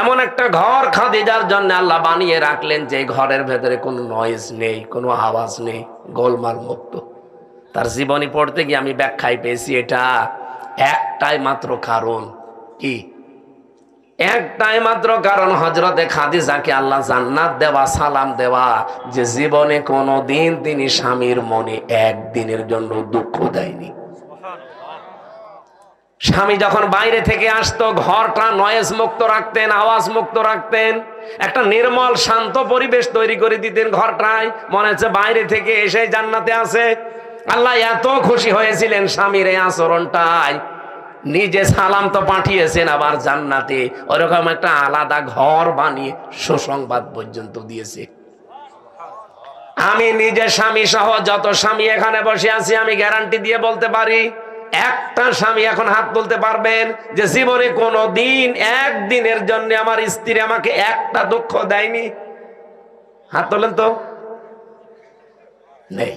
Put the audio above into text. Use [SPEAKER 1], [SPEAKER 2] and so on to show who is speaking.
[SPEAKER 1] এমন একটা ঘর খাদিজার জন্য আল্লাহ বানিয়ে রাখলেন যে ঘরের ভেতরে কোনো নয়েজ নেই, কোনো আওয়াজ নেই, গোলমাল মুক্ত। তার জীবনী পড়তে গিয়ে আমি ব্যাখ্যায় পেয়েছি এটা একটাই মাত্র কারণ কি? একটাই মাত্র কারণ হজরতে খাদিজাকে আল্লাহ জান্নাত দেওয়া, সালাম দেওয়া, যে জীবনে কোনো দিন তিনি স্বামীর মনে একদিনের জন্য দুঃখ দেয়নি। স্বামী যখন বাইরে থেকে আসতো, ঘরটা নয়েজ মুক্ত রাখতেন, আওয়াজ মুক্ত রাখতেন, একটা নির্মল, শান্ত পরিবেশ তৈরি করে দিতেন ঘরটায়। মনে হচ্ছে বাইরে থেকে এসে জান্নাতে আছে। আল্লাহ এত খুশি হয়েছিলেন স্বামীর এই আচরণটাই নিজে সালাম তো পাঠিয়েছেন আবার জান্নাতে। ওরকম একটা আলাদা ঘর বানিয়ে সুসংবাদ পর্যন্ত দিয়েছে। আমি নিজে স্বামী সহ যত স্বামী এখানে বসে আছি, আমি গ্যারান্টি দিয়ে বলতে পারি একটা স্বামী এখন হাত তুলতে পারবেন যে জীবনে কোনো দিন একদিনের জন্য আমার স্ত্রী আমাকে একটা দুঃখ দেয়নি। হাত তোলেন তো? নেই।